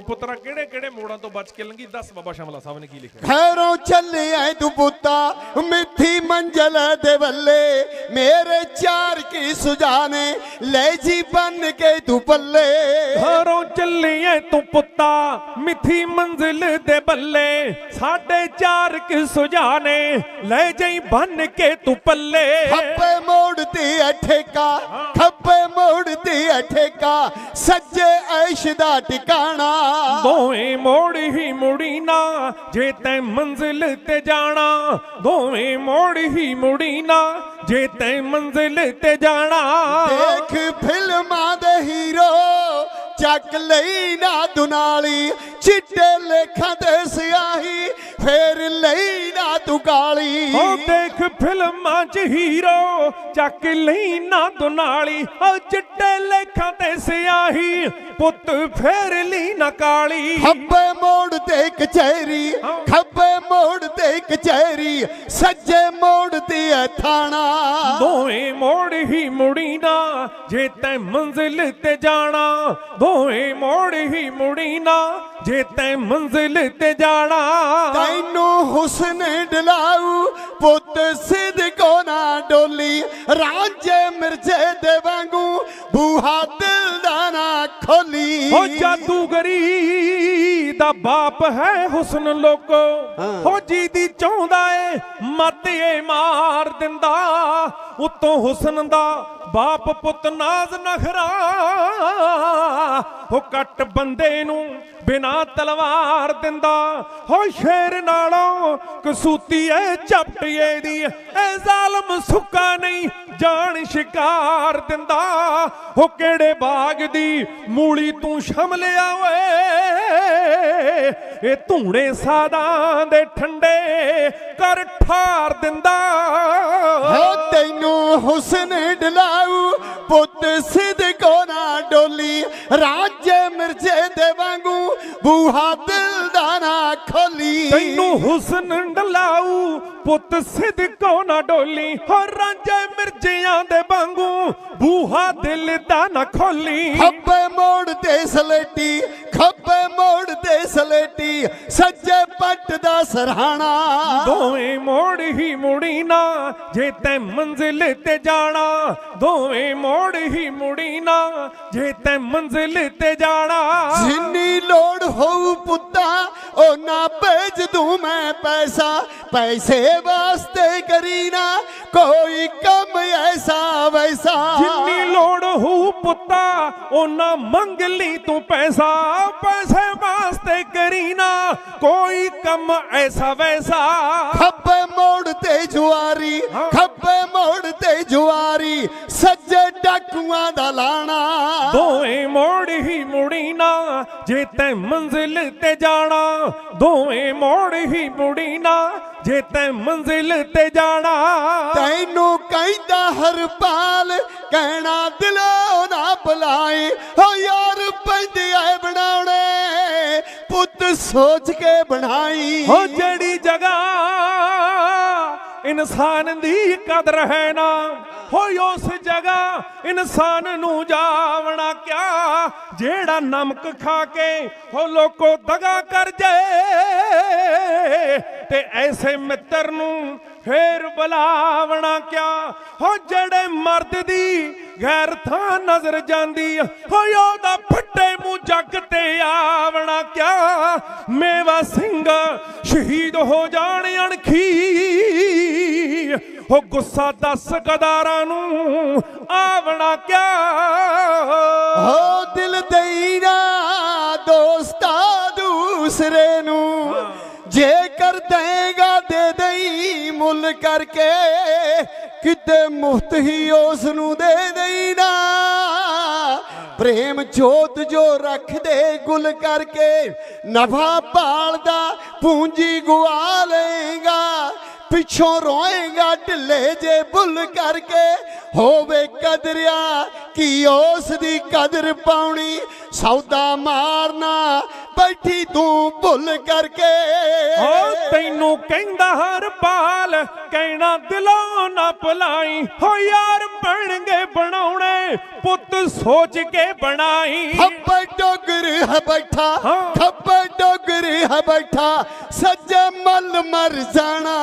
ਵੀ ਪੁੱਤਰਾ ਕਿਹੜੇ ਕਿਹੜੇ ਮੋੜਾਂ ਤੋਂ ਬਚ ਕੇ ਲੰਗੀ ਦੱਸ ਬਾਬਾ ਸ਼ਮਲਾ ਸਾਹਿਬ ਨੇ ਕੀ ਲਿਖਿਆ? ਖੈਰੋਂ ਚੱਲਿਆ ਤੂੰ ਪੁੱਤਾ ਮਿੱਠੀ ਮੰਜ਼ਲ ਦੇ ਵੱਲੇ। ਮੇਰੇ ਚਾਰ ਕੀ ਸੁਜਾਨੇ ਲੈ ਜੀ ਬਨ ਕੇ ਤੂੰ ਪੱਲੇ। ਘਰੋਂ ਚੱਲੀਏ ਤੂੰ ਪੁੱਤਾ ਮਿੱਠੀ ਮੰਜ਼ਿਲ ਦੇ ਬੱਲੇ ਸਾਡੇ ਚਾਰ ਕਿ ਸੁਜਾਨੇ ਲੈ ਜਾਈ ਬੰਨ ਕੇ ਤੂੰ ਪੱਲੇ। ਖੱਬੇ ਮੋੜ ਤੇ ਠੇਕਾ ਖੱਬੇ ਮੋੜ ਤੇ ਠੇਕਾ ਸੱਜੇ ਐਸ਼ ਦਾ ਟਿਕਾਣਾ। ਦੋਵੇਂ ਮੋੜ ਹੀ ਮੁੜੀ ਨਾ ਜੇ ਤੈਂ ਮੰਜ਼ਿਲ ਤੇ ਜਾਣਾ। ਦੋਵੇਂ ਮੋੜ ਹੀ ਮੁੜੀ ਨਾ ਜੇ ਤੈਂ ਮੰਜ਼ਿਲ ਤੇ ਜਾਣਾ। ਦੇਖ ਫਿਲਮਾਂ ਦੇ ਹੀਰੋ ਚੱਕ ਲਈ ਨਾ ਦੁਨਾਲੀ ਚਿੱਟੇ ਲੇਖਾਂ ਤੇ ਸਿਆਹੀ ਫੇਰ ਲਈ ਨਾ ਤੂੰ ਕਾਲੀ ਉਹ ਦੇਖ ਫਿਲਮਾਂ 'ਚ ਹੀਰੋ ਚੱਕ ਲਈ ਨਾ ਦੁਨਾਲੀ ਉਹ ਚਿੱਟੇ ਲੇਖਾਂ ਤੇ ਸਿਆਹੀ ਪੁੱਤ ਫੇਰ ਲਈ ਨਾ ਕਾਲੀ। ਖੱਬੇ ਮੋੜ ਤੇ ਕਚਹਿਰੀ ਖੱਬੇ ਮੋੜ ਤੇ ਕਚਹਿਰੀ ਸੱਜੇ ਮੋੜ ਤੇ ਥਾਣਾ। ਦੋਵੇਂ ਮੋੜ ਹੀ ਮੁੜੀ ਨਾ ਜੇ ਤੈਂ ਮੰਜ਼ਿਲ ਤੇ ਜਾਣਾ ਦੋਵੇਂ ਮੋੜ ਹੀ ਮੁੜੀ ਨਾ ਜੇ ਤੈਂ ਮੰਜ਼ਿਲ ਤੇ ਜਾਣਾ ਤੈਨੂੰ ਹੁਸਨ ਡਲਾਉ ਪੁੱਤ ਸਿਦਕੋ ਨਾ ਡੋਲੀ। ਰਾਂਝੇ ਮਿਰਜ਼ੇ ਦੇ ਵਾਂਗੂ ਬੂਹਾ ਦਿਲ ਦਾ ਨਾ ਖੋਲੀ। ਹੋ ਜਾਦੂਗਰੀ ਬਾਪ ਹੈ ਹੁਸਨ ਲੋਕੋ। ਹੋ। ਜੀ ਦੀ ਚਾਹੁੰਦਾ ਏ ਮੱਤ ਏ ਮਾਰ ਦਿੰਦਾ। ਉਤੋਂ ਹੁਸਨ ਦਾ ਬਾਪ ਪੁੱਤ ਨਾਜ਼ ਨਖਰਾ। ਹੋ ਕੱਟ ਬੰਦੇ ਨੂੰ ਬਿਨਾ ਤਲਵਾਰ ਦਿੰਦਾ। ਹੋ ਸ਼ੇਰ ਨਾਲੋਂ ਕਸੂਤੀ ਐ ਚਪਟੀਏ ਦੀ ਐ ਜ਼ਾਲਮ ਸੁੱਕਾ ਨਹੀਂ ਜਾਣ ਸ਼ਿਕਾਰ ਦਿੰਦਾ। ਹੋ ਕਿਹੜੇ ਬਾਗ ਦੀ ਮੂਲੀ ਤੂੰ ਸ਼ਮਲਿਆ ਓਏ। ਇਹ ਧੂਣੇ ਸਾਦਾਂ ਦੇ ਠੰਡੇ ਕਰ ਠਾਰ ਦਿੰਦਾ। ਹੋ ਤੈਨੂੰ ਹੁਸਨ ਡਲਾਉ ਪੁੱਤ ਸਿੱਧ ਨਾ ਡੋਲੀ, ਰਾਜੇ ਮਿਰਜ਼ੇ ਦੇ ਵਾਂਗੂ ਬੂਹਾ ਦਾ ਨਾ ਖੋਲੀ। ਤੈਨੂੰ ਹੁਸਨ ਡਲਾਉ ਪੁੱਤ ਸਿਦਕੋ ਨਾ ਡੋਲੀ। ਹੋ ਰਾਂਝੇ ਮਿਰਜਿਆਂ ਦੇ ਵਾਂਗੂ ਬੂਹਾ ਦਿਲ ਦਾ ਨਾ ਖੋਲੀ। ਖੱਬੇ ਮੋੜ ਤੇ ਸਲੇਟੀ ਖੱਬੇ ਮੋੜ ਤੇ ਸਲੇਟੀ ਸੱਜੇ ਪੱਟ ਦਾ ਸਰਹਾਣਾ। ਦੋਵੇਂ ਮੋੜ ਹੀ ਮੁੜੀ ਨਾ ਜੇ ਤੈਂ ਮੰਜ਼ਿਲ ਤੇ ਜਾਣਾ। ਦੋਵੇਂ ਮੋੜ ਹੀ ਮੁੜੀ ਨਾ ਜੇ ਤੈਂ ਮੰਜ਼ਿਲ ਤੇ ਜਾਣਾ। ਜਿੰਨੀ ਲੋੜ ਹੋਊ ਪੁੱਤਾ ਦੂੰ ਮੈਂ ਪੈਸਾ ਪੈਸੇ ਵਾਸਤੇ ਕਰੀ ਨਾ ਕੋਈ ਕੰਮ ਐਸਾ ਵੈਸਾ। ਜਿੰਨੀ ਲੋੜ ਹੋ ਪੁੱਤਾ ਉਹਨਾਂ ਮੰਗ ਲਈ ਤੂੰ ਪੈਸਾ। ਪੈਸੇ ਵਾਸਤੇ ਕਰੀ ਨਾ ਕੋਈ ਕੰਮ ਐਸਾ ਵੈਸਾ। ਖੱਬੇ ਮੋੜ ਤੇ ਜੁਆਰੀ ਖੱਬੇ ਮੋੜ ਤੇ ਜੁਆਰੀ ਸੱਜੇ ਡਾਕੂਆਂ ਦਾ ਲਾਣਾ। ਦੋਵੇਂ ਮੋੜ ਹੀ ਮੁੜੀ ਨਾ ਜੇ ਤੈਂ ਮੰਜ਼ਿਲ ਤੇ ਜਾਣਾ। ਦੋਵੇਂ ਮੋੜ ਹੀ ਮੁੜੀ ਨਾ ਜੇ ਤੈਂ ਮੰਜ਼ਿਲ ਤੇ ਜਾਣਾ। ਤੈਨੂੰ ਕਹਿੰਦਾ ਹਰਪਾਲ ਕਹਿਣਾ ਦਿਲੋਂ ਨਾ ਬੁਲਾਏ। ਹੋ ਯਾਰ ਪੈਂਦੇ ਆਏ ਬਣਾਉਣੇ ਪੁੱਤ ਸੋਚ ਕੇ ਬਣਾਈ। ਹੋ ਜਿਹੜੀ ਜਗ੍ਹਾ ਇਨਸਾਨ ਦੀ ਕਦਰ ਹੈ ਨਾ ਹੋਈ ਉਸ ਜਗ੍ਹਾ ਇਨਸਾਨ ਨੂੰ ਜਾਵਣਾ ਕਿਆ? ਜਿਹੜਾ ਨਮਕ ਖਾ ਕੇ ਹੋ ਲੋਕੋ ਦਗਾ ਕਰ ਜਾਏ ਤੇ ਐਸੇ ਮਿੱਤਰ ਨੂੰ ਫੇਰ ਬੁਲਾਵਣਾ ਕਿਆ? ਹੋ ਜਿਹੜੇ ਮਰਦ ਦੀ ਗੈਰ ਥਾਂ ਨਜ਼ਰ ਜਾਂਦੀ ਹੋ ਉਹਦਾ ਫੱਟੇ ਮੂੰਹ ਜੱਗ ਤੇ ਆਵਣਾ ਕਿਆ? ਮੇਵਾ ਸਿੰਘ ਸ਼ਹੀਦ ਹੋ ਜਾਣ ਅਣਖੀ। ਹੋ ਗੁੱਸਾ ਦੱਸ ਗਦਾਰਾਂ ਨੂੰ ਆਵਣਾ ਕਿਆ? ਹੋ ਦਿਲ ਦੇਈਨਾ ਦੋਸਤਾ ਦੂਸਰੇ ਨੂੰ ਜੇ ਕਰ ਦੇਗਾ ਦੇ ਦੇਈ ਮੁੱਲ ਕਰਕੇ ਕਿਤੇ ਮੁਫਤ ਹੀ ਉਸ ਨੂੰ ਦੇ ਦੇਈਨਾ ਪ੍ਰੇਮ ਜੋਤ ਜੋ ਰੱਖਦੇ ਗੁੱਲ ਕਰਕੇ ਨਫਾ ਭਾਲਦਾ ਪੂੰਜੀ ਗਵਾ ਲਏਗਾ। ਪਿੱਛੋਂ ਰੋਏਗਾ ਢਿੱਲੇ ਜੇ ਬੁੱਲ ਕਰਕੇ ਹੋਵੇ ਕਦਰਿਆ ਕੀ ਉਸ ਦੀ ਕਦਰ ਪਾਉਣੀ? ਸੌਦਾ ਮਾਰਨਾ ਬੈਠੀ ਤੂੰ ਭੁੱਲ ਕਰਕੇ। ਓ ਤੈਨੂੰ ਕਹਿੰਦਾ ਹਰ ਪਾਲ ਕਹਿਣਾ ਦਿਲੋਂ ਨਾ ਭੁਲਾਈ। ਹੋ ਯਾਰ ਬਣਗੇ ਬਣਾਉਣੇ ਪੁੱਤ ਸੋਚ ਕੇ ਬਣਾਈ। ਹੱਬੇ ਡੋਗਰ ਹੈ ਬੈਠਾ। ਖੱਬੇ ਰਿਹਾ ਬੈਠਾ ਸੱਜ ਮਲ ਮਰ ਜਾਣਾ।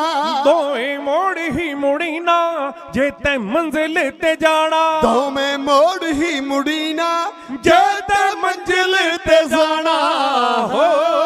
ਦੋਵੇਂ ਮੋੜ ਹੀ ਮੁੜੀਨਾ ਜੇ ਤੈ ਮੰਜ਼ਿਲ ਤੇ ਜਾਣਾ। ਦੋਵੇਂ ਮੋੜ ਹੀ ਮੁੜੀਨਾ ਜੇ ਤੈ ਮੰਜ਼ਿਲ ਤੇ ਜਾਣਾ। ਹੋ